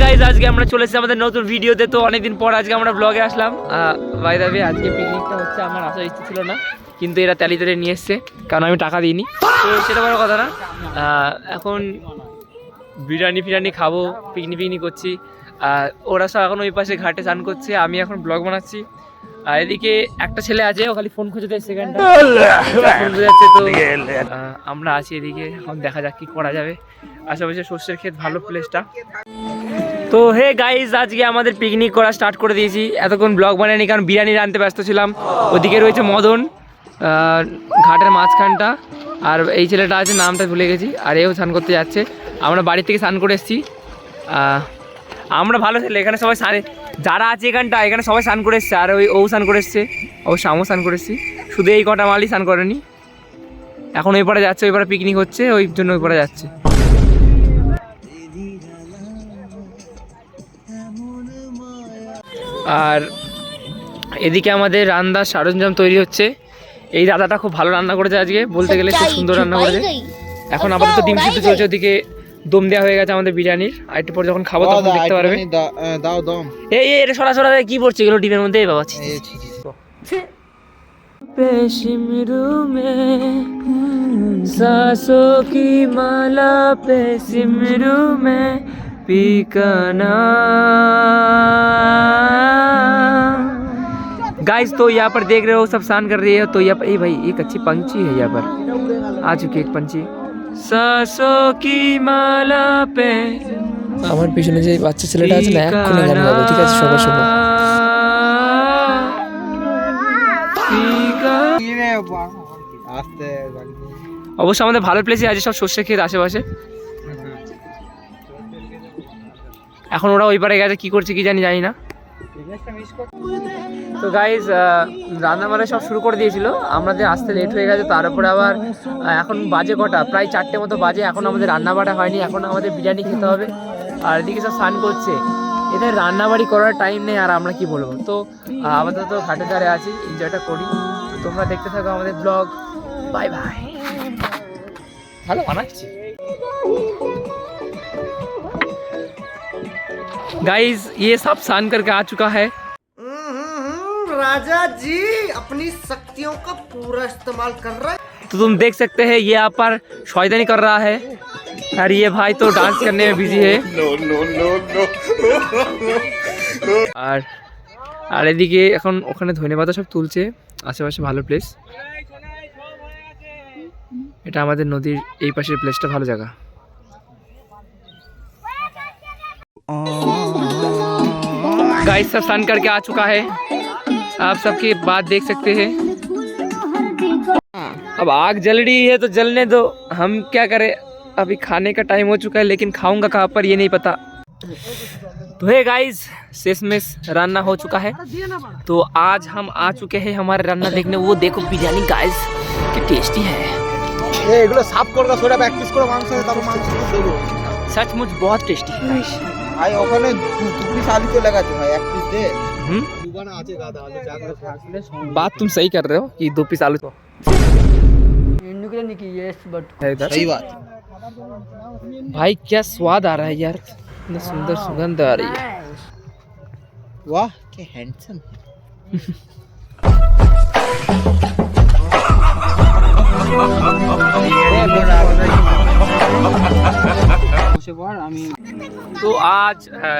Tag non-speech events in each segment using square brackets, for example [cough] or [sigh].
Guys আজকে আমরা চলে আমাদের নতুন ভিডিওতে। তো অনেকদিন পর আজকে আমরা ব্লগে আসলাম। বাই দাবি আজকে পিকনিকটা হচ্ছে আমার আসার ইচ্ছে ছিল না, কিন্তু এরা তালি তালি নিয়ে এসছে, কারণ আমি টাকা দিইনি। তো সেটা বড় কথা না। এখন বিরিয়ানি ফিরিয়ানি খাব পিকনিক পিকনিক করছি। আর ওরা সব এখন ওই পাশে ঘাটে স্নান করছে, আমি এখন ব্লগ বানাচ্ছি। আর এদিকে একটা ছেলে আছে, ও খালি ফোন খুঁজে দেয় সেকেন্ডটা তো। আমরা আছি এদিকে, এখন দেখা যাক কি করা যাবে। আশেপাশে সর্ষের ক্ষেত, ভালো প্লেসটা তো হে গাইজ আজকে আমাদের পিকনিক করা স্টার্ট করে দিয়েছি। এতক্ষণ ব্লগ বানাইনি, কারণ বিরিয়ানি রানতে ব্যস্ত ছিলাম। ওদিকে রয়েছে মদন ঘাটের মাঝখানটা। আর এই ছেলেটা আছে, নামটা ভুলে গেছি। আর এও স্নান করতে যাচ্ছে। আমরা বাড়ি থেকে স্নান করে এসেছি। আমরা ভালো ছেলে এখানে সবাই স্নানে যারা আছে এখানটা এখানে সবাই স্নান করে এসছে। আর ওই ও স্নান করে এসছে অবশ্য আমিও স্নান করে এসেছি। শুধু এই কটা মালই স্নান করেনি। এখন ওই পারে যাচ্ছে ওই পারে পিকনিক হচ্ছে ওই জন্য ওই পারে যাচ্ছে। আর এদিকে আমাদের রান্নার সরঞ্জাম তৈরি হচ্ছে। এই দাদাটা খুব ভালো রান্না করেছে আজকে বলতে গেলে খুব সুন্দর রান্না করেছে। এখন আপাতত ডিম সিদ্ধ চলছে ওদিকে। দম দেওয়া হয়ে গেছে আমাদের বিরিয়ানির আর একটু পর যখন খাবো তখন দেখতে পারবে দাও দম এই এই এটা সরা সরা কি পড়ছে এগুলো ডিমের মধ্যে এই বাবা ছি, ছি, এই ছি। ছি, ছি, ছি। पेशिमरू में सांसों की माला पे सिमरू में पीकना गाइस तो यहाँ पर देख रहे हो सब स्नान कर रही है तो यहाँ पर ए भाई एक अच्छी पंछी है यहाँ पर आ चुकी है एक पंछी सांसों की माला पे আমার পিছনে যে বাচ্চা ছেলেটা আছে না এক্ষুনি গান গাবে ঠিক আছে? সবাই শোনো। অবশ্য আমাদের ভালো প্লেসে আছে সব সর্ষে ক্ষেত আশেপাশে। এখন ওরা ওই পারে গেছে কি করছে কি জানি জানি না। তো গাইজ রান্না বান্না সব শুরু করে দিয়েছিল আমাদের আসতে লেট হয়ে গেছে তার উপরে আবার আহ, এখন বাজে কটা প্রায় চারটে মতো বাজে এখন আমাদের রান্না বাড়া হয়নি এখন আমাদের বিরিয়ানি খেতে হবে আর এদিকে সব স্নান করছে এদের রান্নাবাড়ি করার টাইম নেই আর আমরা কি বলবো তো আহ, আপাতত ঘাটের ধারে আছি এনজয়টা করি তো তোমরা দেখতে থাকো আমাদের ব্লগ বাই বাই ভালো বানাচ্ছি गाइस ये सब सान करके आ चुका है राजा जी अपनी शक्तियों का पूरा इस्तेमाल कर रहे हैं तो तुम देख सकते हैं ये यहाँ पर शौदानी कर रहा है और ये भाई तो डांस करने में बिजी है আর আর এদিকে এখন ওখানে ধনে পাতা সব তুলছে আশেপাশে ভালো প্লেস এটা আমাদের নদীর এই পাশের প্লেসটা ভালো জায়গা गाइस सब सन करके आ चुका है आप सबकी बात देख सकते हैं अब आग जल रही है तो जलने दो हम क्या करें अभी खाने का टाइम हो चुका है लेकिन खाऊंगा कहाँ पर ये नहीं पता तो है गाइस शेषमेश रान्ना हो चुका है तो आज हम आ चुके हैं हमारे रान्ना देखने वो देखो बिरयानी गाइस कि टेस्टी है এ, এগুলো সাফ করবা সোটা এক পিস করে মাংস আছে, তারপর মাংস দেবো सचमुच बहुत टेस्टी है गाइस ভাই ওখানে দু পিস আলু তো লাগাচ্ছে ভাই এক পিস দে हम्म बात तुम सही कर रहे हो कि दो पीस आलू तो। सही बात। भाई क्या स्वाद आ रहा है यार। इतना सुंदर सुगंध आ रही है। वाह क्या हैंडसम [laughs] তো আজ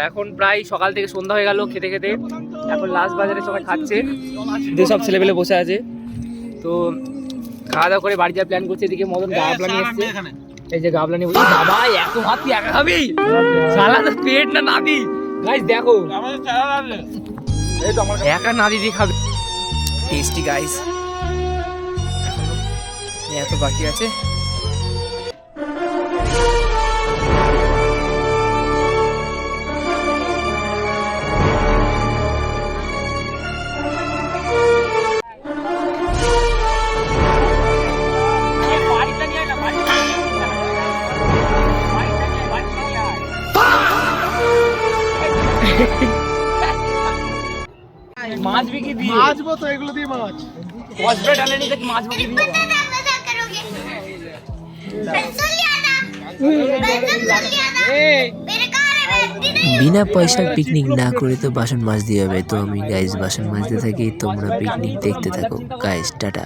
এখন প্রায় সকাল থেকে সন্ধ্যা হয়ে গেল খেতে খেতে। এখন লাস্ট বাজারে সবাই খাচ্ছে। যে সব ছেলেপেলে বসে আছে। তো খাওয়া দাওয়া করে বাড়ি যাওয়ার প্ল্যান করছে। এদিকে মদন গাবলা নিয়ে এসছে। এই যে গাবলা নিয়ে বলছি বাবা এত ভাত তুই একা খাবি? সালা তো পেট না নাবি? গাইস দেখো। একা নাদি দিয়ে খাবে। টেস্টি গাইস এত বাকি আছে। দিয়ে। মাছবো তো এগুলো দিয়ে মাছ। দিয়ে? বিনা পয়সার পিকনিক না করে তো বাসন মাছ দিয়ে হবে। তো আমি গাইজ বাসন মাজতে থাকি তোমরা পিকনিক দেখতে থাকো। Guys tata.